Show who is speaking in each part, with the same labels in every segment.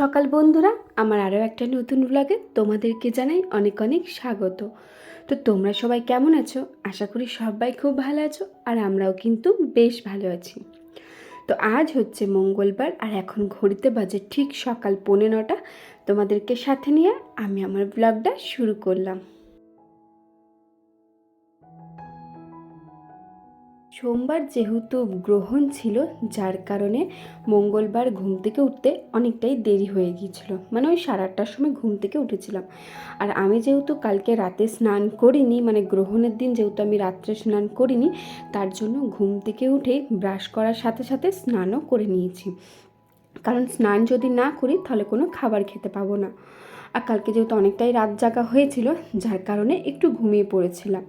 Speaker 1: সকাল বন্ধুরা। আমার আরও একটা নতুন ব্লগে তোমাদেরকে জানাই অনেক অনেক স্বাগত। তো তোমরা সবাই কেমন আছো? আশা করি সবাই খুব ভালো আছো আর আমরাও কিন্তু বেশ ভালো আছি। তো আজ হচ্ছে মঙ্গলবার আর এখন ঘড়িতে বাজে ঠিক সকাল পৌনে নটা। তোমাদেরকে সাথে নিয়ে আমি আমার ব্লগটা শুরু করলাম। সোমবার যেহেতু গ্রহণ ছিল, যার কারণে মঙ্গলবার ঘুম থেকে উঠতে অনেকটাই দেরি হয়ে গিয়েছিল। মানে ওই সাড়ে আটটার সময় ঘুম থেকে উঠেছিলাম। আর আমি যেহেতু কালকে রাতে স্নান করিনি মানে গ্রহণের দিন যেহেতু আমি রাত্রে স্নান করিনি, তার জন্য ঘুম থেকে উঠে ব্রাশ করার সাথে সাথে স্নানও করে নিয়েছি। কারণ স্নান যদি না করি, তাহলে কোনো খাবার খেতে পাবো না। আর কালকে যেহেতু অনেকটাই রাত জাগা হয়েছিল, যার কারণে একটু ঘুমিয়ে পড়েছিলাম।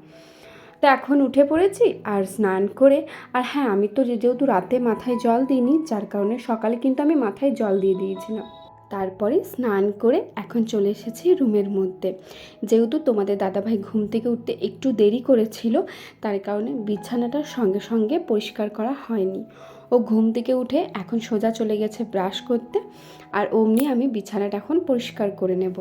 Speaker 1: তো এখন উঠে পড়েছি আর স্নান করে, আর হ্যাঁ আমি তো যেহেতু রাতে মাথায় জল দিইনি, যার কারণে সকালে কিন্তু আমি মাথায় জল দিয়ে দিয়েছিলাম। তারপরে স্নান করে এখন চলে এসেছি রুমের মধ্যে। যেহেতু তোমাদের দাদাভাই ঘুম থেকে উঠতে একটু দেরি করেছিল, তার কারণে বিছানাটার সঙ্গে সঙ্গে পরিষ্কার করা হয়নি। ও ঘুম থেকে উঠে এখন সোজা চলে গেছে ব্রাশ করতে, আর অমনি আমি বিছানাটা এখন পরিষ্কার করে নেব।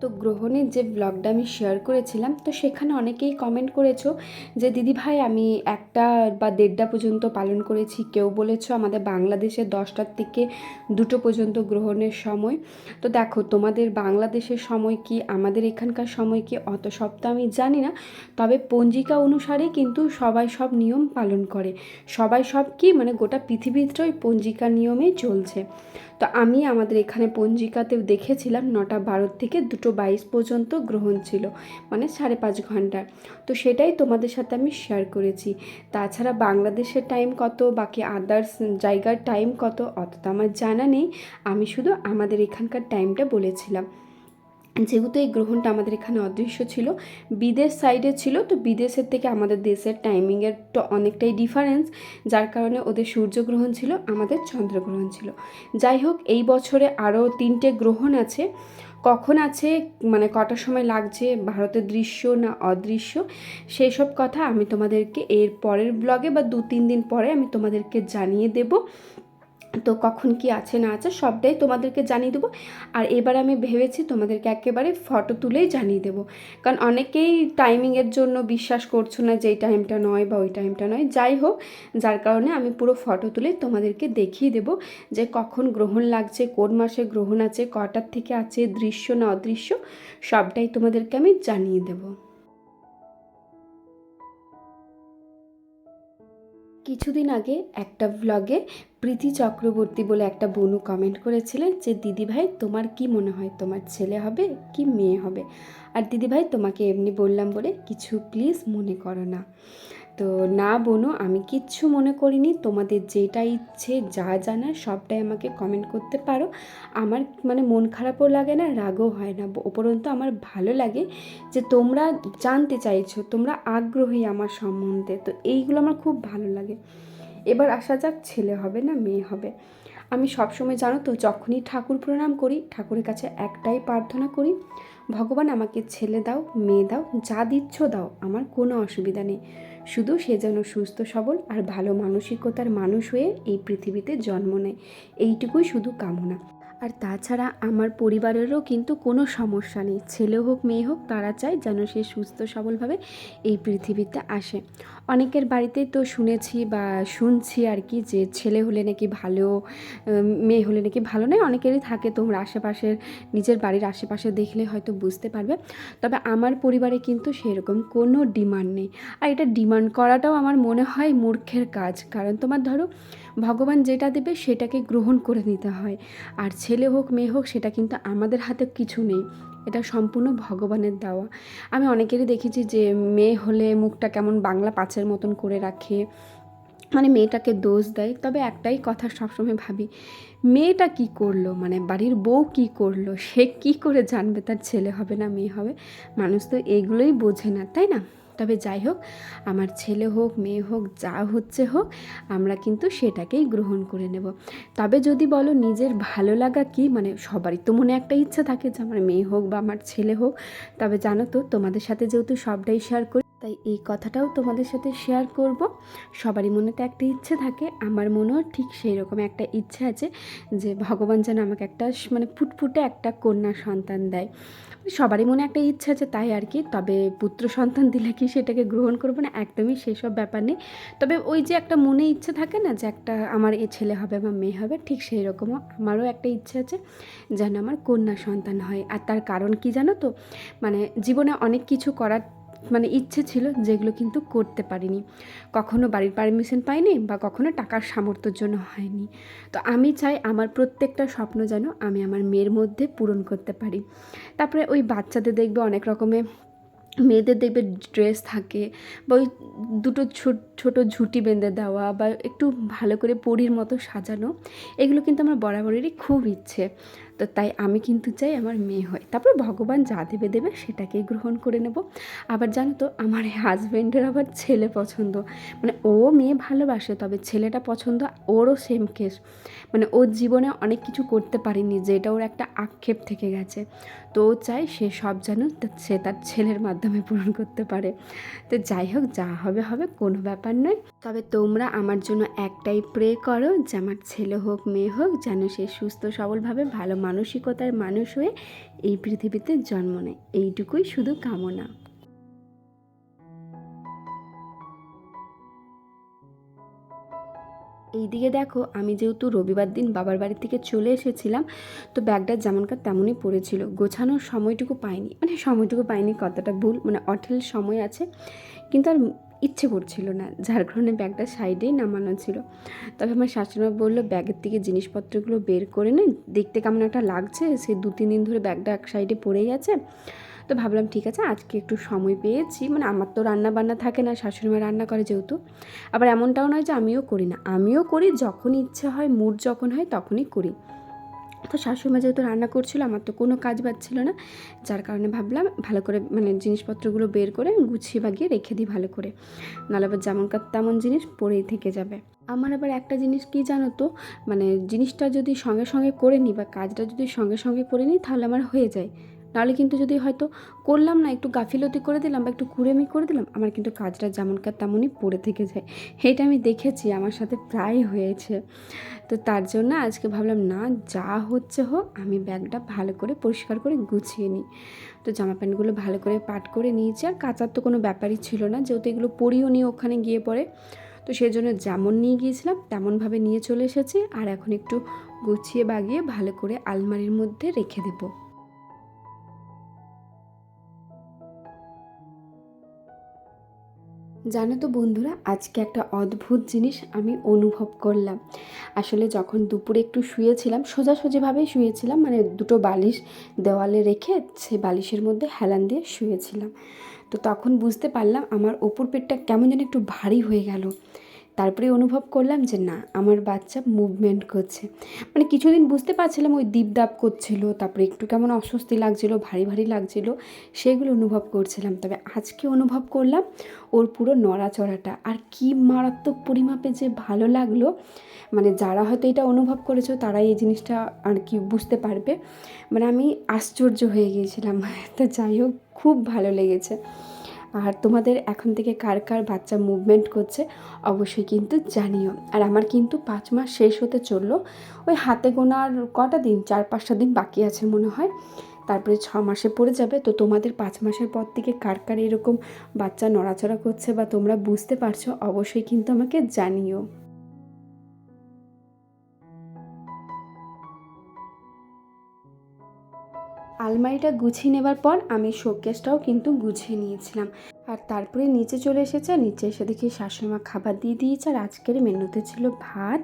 Speaker 1: তো গ্রহণের যে ব্লগটা আমি শেয়ার করেছিলাম, তো সেখানে অনেকেই কমেন্ট করেছ যে, দিদি ভাই, আমি একটা বা দেড়টা পর্যন্ত পালন করেছি। কেউ বলেছ আমাদের বাংলাদেশে দশটার থেকে দুটো পর্যন্ত গ্রহণের সময়। তো দেখো, তোমাদের বাংলাদেশের সময় কি, আমাদের এখানকার সময় কি, অত সব তো আমি জানি না। তবে পঞ্জিকা অনুসারে কিন্তু সবাই সব নিয়ম পালন করে। সবাই সব কি মানে গোটা পৃথিবীতে ওই পঞ্জিকা নিয়মেই চলছে। তো আমি আমাদের এখানে পঞ্জিকাতে দেখেছিলাম, নটা বারো থেকে দুটো বাইশ পর্যন্ত গ্রহণ ছিল মানে সাড়ে পাঁচ ঘণ্টার। তো সেটাই তোমাদের সাথে আমি শেয়ার করেছি। তাছাড়া বাংলাদেশের টাইম কত, বাকি আদার্স জায়গার টাইম কত, অত তো আমার জানা নেই। আমি শুধু আমাদের এখানকার টাইমটা বলেছিলাম। যেহেতু এই গ্রহণটা আমাদের এখানে অদৃশ্য ছিল, বিদেশ সাইডে ছিল, তো বিদেশের থেকে আমাদের দেশের টাইমিংয়ের অনেকটাই ডিফারেন্স যার কারণে ওদের সূর্যগ্রহণ ছিল, আমাদের চন্দ্রগ্রহণ ছিল। যাই হোক, এই বছরে আরও তিনটে গ্রহণ আছে। কখন আছে মানে কটার সময় লাগছে, ভারতের দৃশ্য না অদৃশ্য সেই সব কথা আমি তোমাদেরকে এর পরের ব্লগে বা দু তিন দিন পরে আমি তোমাদেরকে জানিয়ে দেব। তো কখন কি আছে, না আছে সবটাই তোমাদেরকে জানিয়ে দেবো। আর এবার আমি ভেবেছি তোমাদেরকে একেবারে ফটো তুলেই জানিয়ে দেবো। কারণ অনেকেই টাইমিংয়ের জন্য বিশ্বাস করছ না যে এই টাইমটা নয় বা ওই টাইমটা নয়। যাই হোক, যার কারণে আমি পুরো ফটো তুলে তোমাদেরকে দেখিয়ে দেবো যে কখন গ্রহণ লাগছে, কোন মাসে গ্রহণ আছে, কটার থেকে আছে, দৃশ্য না অদৃশ্য, সবটাই তোমাদেরকে আমি জানিয়ে দেবো। কিছুদিন আগে একটা ব্লগে প্রীতি চক্রবর্তী বলে একটা বনু কমেন্ট করেছিলেন যে দিদিভাই তোমার কি মনে হয় তোমার ছেলে হবে কি মেয়ে হবে? আর দিদিভাই তোমাকে এমনি বললাম বলে কিছু প্লিজ মনে করো না। তো না বোনো আমি কিচ্ছু মনে করিনি। তোমাদের যেটা ইচ্ছে, যা জানার, সবটাই আমাকে কমেন্ট করতে পারো। আমার মানে মন খারাপও লাগে না, রাগও হয় না। উপরন্তু আমার ভালো লাগে যে তোমরা জানতে চাইছো, তোমরা আগ্রহী আমার সম্বন্ধে। তো এইগুলো আমার খুব ভালো লাগে। এবার আসা যাক, ছেলে হবে না মেয়ে হবে। আমি সবসময় জানো তো, যখনই ঠাকুর প্রণাম করি, ঠাকুরের কাছে একটাই প্রার্থনা করি ভগবান আমাকে ছেলে দাও, মেয়ে দাও, যা দিচ্ছ দাও, আমার কোনো অসুবিধা নেই। শুধু সে যেন সুস্থ, সবল আর ভালো মানসিকতার মানুষ হয়ে এই পৃথিবীতে জন্ম নেয়। এইটুকুই শুধু কামনা। আর তাছাড়া আমার পরিবারেরও কিন্তু কোনো সমস্যা নেই। ছেলে হোক, মেয়ে হোক, তারা চায় যেন সে সুস্থ, সবলভাবে এই পৃথিবীতে আসে। অনেকের বাড়িতেই তো শুনেছি বা শুনছি আর কি যে ছেলে হলে নাকি ভালো মেয়ে হলে নাকি ভালো নয়, অনেকেরই থাকে তোমরা আশেপাশের, নিজের বাড়ির আশেপাশে দেখলে হয়তো বুঝতে পারবে। তবে আমার পরিবারে কিন্তু সেরকম কোনো ডিমান্ড নেই। আর এটা ডিমান্ড করাটাও আমার মনে হয় মূর্খের কাজ। কারণ তোমার ধরো, ভগবান যেটা দেবে সেটাকে গ্রহণ করে নিতে হয়। আর ছেলে হোক, মেয়ে হোক, সেটা কিন্তু আমাদের হাতে কিছু নেই। এটা সম্পূর্ণ ভগবানের দেওয়া। আমি অনেকেরই দেখেছি যে মেয়ে হলে মুখটা কেমন বাংলা পাঁচের মতন করে রাখে মানে মেয়েটাকে দোষ দেয়। তবে একটাই কথা সবসময় ভাবি, মেয়েটা কি করল? মানে বাড়ির বউ কি করল? সে কি করে জানবে? তার ছেলে হবে না, মেয়ে হবে? মানুষ তো এগুলোই বোঝে না, তাই না? তবে যাই হোক, আমার ছেলে হোক, মেয়ে হোক, যা হচ্ছে হোক, আমরা কিন্তু সেটাকেই গ্রহণ করে নেব। তবে যদি বলো নিজের ভালো লাগা কি? মানে সবারই তো মনে একটা ইচ্ছা থাকে যে আমার মেয়ে হোক বা আমার ছেলে হোক। তবে জানো তো, তোমাদের সাথে যেহেতু সবটাই শেয়ার করি তাই এই কথাটাও তোমাদের সাথে শেয়ার করব। সবারই মনে তো একটা ইচ্ছে থাকে, আমার মনেও ঠিক সেই রকম একটা ইচ্ছে আছে যে ভগবান যেন আমাকে একটা মানে ফুটফুটে একটা কন্যা সন্তান দেয়। সবারই মনে একটা ইচ্ছা আছে তাই আর কি, তবে পুত্র সন্তান দিলে কি সেটাকে গ্রহণ করব না? একদমই সেসব ব্যাপার নেই। তবে ওই যে একটা মনে ইচ্ছে থাকে না যে একটা আমার এ ছেলে হবে বা মেয়ে হবে, ঠিক সেই রকমও আমারও একটা ইচ্ছে আছে যেন আমার কন্যা সন্তান হয়। আর তার কারণ কি জানো তো? মানে জীবনে অনেক কিছু করার মানে ইচ্ছে ছিল যেগুলো কিন্তু করতে পারিনি। কখনো বাড়ির পারমিশন পাইনি বা কখনো টাকার সামর্থ্যের জন্য হয়নি। তো আমি চাই আমার প্রত্যেকটা স্বপ্ন যেন আমি আমার মেয়ের মধ্যে পূরণ করতে পারি। তারপরে ওই বাচ্চাদের দেখবে অনেক রকমের মেয়েদের দেখবে ড্রেস থাকে বা ওই দুটো ছোট, ছোটো ঝুঁটি বেঁধে দেওয়া বা একটু ভালো করে পরীর মতো সাজানো, এগুলো কিন্তু আমার বরাবরেরই খুব ইচ্ছে। তো তাই আমি কিন্তু চাই আমার মেয়ে হয়। তারপরে ভগবান যা দেবে দেবে সেটাকেই গ্রহণ করে নেব। আবার জানো তো, আমার হাজব্যান্ডের আবার ছেলে পছন্দ। মানে ও মেয়ে ভালোবাসে, তবে ছেলেটা পছন্দ, ওরও সেম কেস মানে ওর জীবনে অনেক কিছু করতে পারেনি, যেটা ওর একটা আক্ষেপ থেকে গেছে। তো ও চায় সে সব যেন সে তার ছেলের মাধ্যমে পূরণ করতে পারে। তো যাই হোক, যা হবে হবে, কোনো ব্যাপার নয়। তবে তোমরা আমার জন্য একটাই প্রে করো যে আমার ছেলে হোক, মেয়ে হোক, যেন সে সুস্থ, সবলভাবে ভালো মানসিকতার মানুষ হয়ে এই পৃথিবীতে জন্ম নেয়। এইটুকুই শুধু কামনা। এইদিকে দেখো, আমি যেহেতু রবিবার দিন বাবার বাড়ি থেকে চলে এসেছিলাম, তো ব্যাগটা যেমনকার তেমনই পড়েছিল। গোছানোর সময়টুকু পাইনি। মানে সময়টুকু পাইনি কতটা ভুল মানে অঠেল সময় আছে। কিন্তু আর ইচ্ছে করছিল না। যার কারণে ব্যাগটা সাইডেই নামানো ছিল। তবে আমার শাশুড়িমা বলল, ব্যাগের থেকে জিনিসপত্রগুলো বের করে নে। দেখতে কেমন একটা লাগছে। সে দু, তিন দিন ধরে ব্যাগটা এক সাইডে পড়েই আছে। তো ভাবলাম, ঠিক আছে, আজকে একটু সময় পেয়েছি। মানে আমার তো রান্না বান্না থাকে না, শাশুড়িমা রান্না করে যেহেতু। আবার এমনটাও নয় যে আমিও করি না। আমিও করি, যখন ইচ্ছে হয়, মুড যখন হয়, তখনই করি। তো শাশুড়ি মা যেহেতু রান্না করছিল, আমার তো কোনো কাজ বাজছিল না। যার কারণে ভাবলাম ভালো করে মানে জিনিসপত্রগুলো বের করে গুছিয়ে বাগিয়ে রেখে দিই ভালো করে। নাহলে আবার যেমনকার তেমন জিনিস পরেই থেকে যাবে। আমার আবার একটা জিনিস কি জানো তো? মানে জিনিসটা যদি সঙ্গে সঙ্গে করে নিই বা কাজটা যদি সঙ্গে সঙ্গে করে নিই, তাহলে আমার হয়ে যায়। নাহলে কিন্তু যদি হয়তো করলাম না, একটু গাফিলতি করে দিলাম বা একটু কুড়েমি করে দিলাম, আমার কিন্তু কাজটা যেমনকার তেমনই পড়ে থেকে যায়। এটা আমি দেখেছি, আমার সাথে প্রায় হয়েছে। তো তার জন্য আজকে ভাবলাম, না, যা হচ্ছে হোক, আমি ব্যাগটা ভালো করে পরিষ্কার করে গুছিয়ে নিই। তো জামা প্যান্টগুলো ভালো করে পাট করে নিয়েছি, আর কাচার তো কোনো ব্যাপারই ছিল না, যেহেতু এগুলো পরিও নিয়ে ওখানে গিয়ে পড়ে তো সেই জন্য যেমন নিয়ে গিয়েছিলাম, তেমনভাবে নিয়ে চলে এসেছি, আর এখন একটু গুছিয়ে বাগিয়ে ভালো করে আলমারির মধ্যে রেখে দেবো। জানো তো বন্ধুরা, আজকে একটা অদ্ভুত জিনিস আমি অনুভব করলাম। আসলে যখন দুপুরে একটু শুয়েছিলাম, সোজাসুজিভাবেই শুয়েছিলাম মানে দুটো বালিশ দেওয়ালে রেখে সে বালিশের মধ্যে হেলান দিয়ে শুয়েছিলাম। তো তখন বুঝতে পারলাম আমার ওপর পেটটা কেমন যেন একটু ভারী হয়ে গেল। তারপরে অনুভব করলাম যে না, আমার বাচ্চা মুভমেন্ট করছে। মানে কিছুদিন বুঝতে পারছিলাম ওই দীপদাপ করছিল, তারপরে একটু কেমন অস্বস্তি লাগছিল, ভারী ভারী লাগছিল, সেগুলো অনুভব করছিলাম। তবে আজকে অনুভব করলাম ওর পুরো নড়াচড়াটা। আর কি মারাত্মক পরিমাপে যে ভালো লাগল মানে যারা হয়তো এটা অনুভব করেছ তারাই এই জিনিসটা আর কি বুঝতে পারবে। মানে আমি আশ্চর্য হয়ে গিয়েছিলাম। তো যাই হোক, খুব ভালো লেগেছে। আর তোমাদের এখন থেকে কার কার বাচ্চা মুভমেন্ট করছে, অবশ্যই কিন্তু জানিও। আর আমার কিন্তু পাঁচ মাস শেষ হতে চলল। ওই হাতে গোনার কটা দিন? চার পাঁচটা দিন বাকি আছে মনে হয়। তারপরে ছ মাসে পড়ে যাবে। তো তোমাদের পাঁচ মাসের পর থেকে কার কার এরকম বাচ্চা নড়াচড়া করছে বা তোমরা বুঝতে পারছ, অবশ্যই কিন্তু আমাকে জানিও। আলমারিটা গুছিয়ে নেবার পর আমি শোকেসটাও কিন্তু গুছিয়ে নিয়েছিলাম। আর তারপরে নিচে চলে এসেছে, নিচে এসে দেখি শাশুড়িমা খাবার দিয়ে দিয়েছে আর আজকের মেনুতে ছিল ভাত,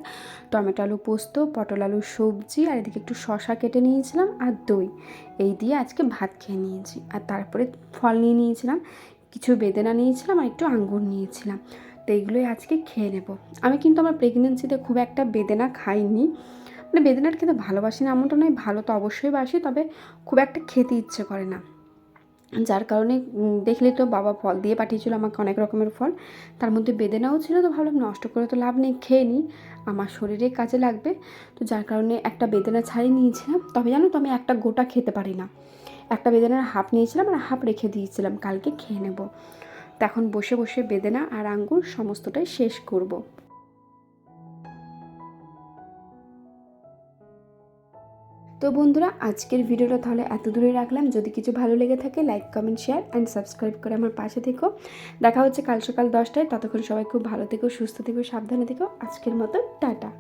Speaker 1: টমেটো আলু পোস্ত, পটল আলু সবজি আর এদিকে একটু শশা কেটে নিয়েছিলাম আর দই। এই দিয়ে আজকে ভাত খেয়ে নিয়েছি। আর তারপরে ফল নিয়ে নিয়েছিলাম, কিছু বেদানা নিয়েছিলাম আর একটু আঙ্গুর নিয়েছিলাম। তো এইগুলোই আজকে খেয়ে নেব। আমি কিন্তু আমার প্রেগনেন্সিতে খুব একটা বেদানা খাইনি। মানে বেদানার খেতে ভালোবাসি না, এমনটা নয়, ভালো তো অবশ্যই বাসি, তবে খুব একটা খেতে ইচ্ছে করে না। যার কারণে দেখলে তো বাবা ফল দিয়ে পাঠিয়েছিল আমাকে অনেক রকমের ফল। তার মধ্যে বেদেনাও ছিল তো ভাবলাম নষ্ট করে তো লাভ নেই, খেয়ে নিই, আমার শরীরে কাজে লাগবে। তো যার কারণে একটা বেদেনা ছাড়িয়ে নিয়েছিলাম, তবে জানো তো আমি একটা গোটা খেতে পারি না। একটা বেদেনার হাফ নিয়েছিলাম আর হাফ রেখে দিয়েছিলাম, কালকে খেয়ে নেব। তখন বসে বসে বেদেনা আর আঙ্গুর সমস্তটাই শেষ করব। তো বন্ধুরা, আজকের ভিডিওটা তাহলে এত দূরে রাখলাম। যদি কিছু ভালো লেগে থাকে like comment share and subscribe করে আমার পাশে থেকো। দেখা হচ্ছে কাল সকাল দশটায়। ততক্ষণ সবাই খুব ভালো থেকো, সুস্থ থেকো, সাবধানে থেকো। আজকের মতো, টাটা।